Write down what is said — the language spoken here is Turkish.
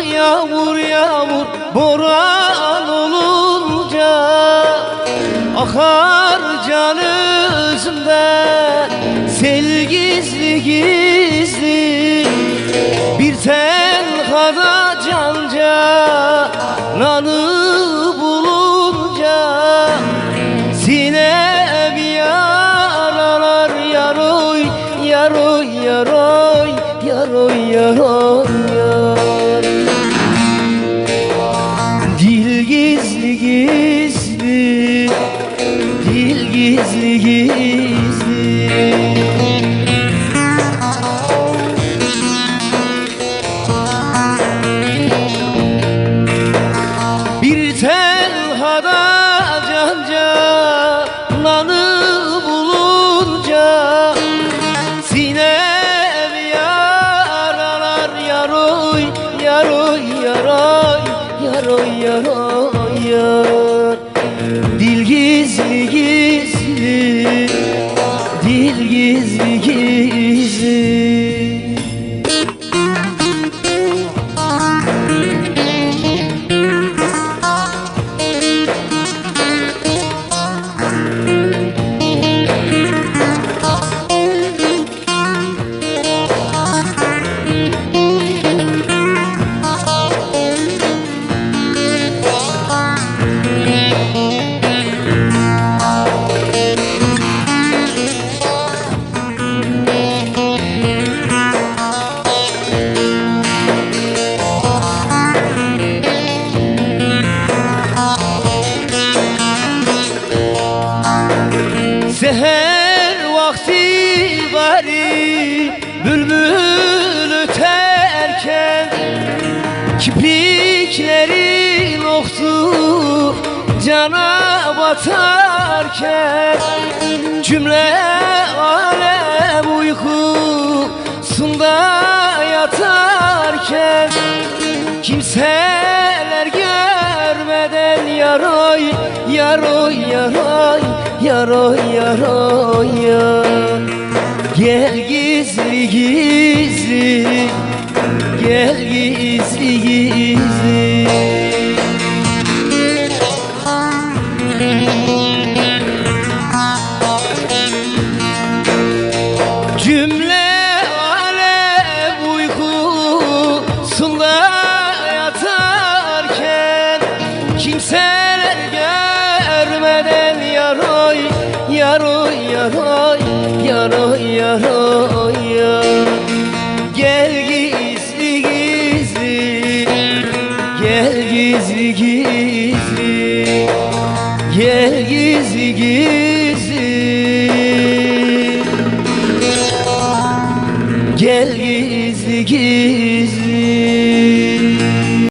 yağmur yağmur boran olunca Akar can özümden sel gizli gizli Bir sen kada canca nanı bulunca Sinem yaralar yaroy yaroy yaroy yaroy. Gizli gizli. Bir tenhada Yaroy yaroy Yaroy yaroy yar. Dil gizli gizli Dil gizli gizli Kiprikleri loktu Cana batarken. Cümle alem uykusunda yatarken. Kimseler görmeden yaroy Yaroy yaroy Yaroy yaroy yar Gel gizli gizli Gel gizli gizli Cümle alem uykusunda yatarken Kimseler görmeden yaroy Yaroy yaroy Yaroy yaroy yar Gel gizli gizli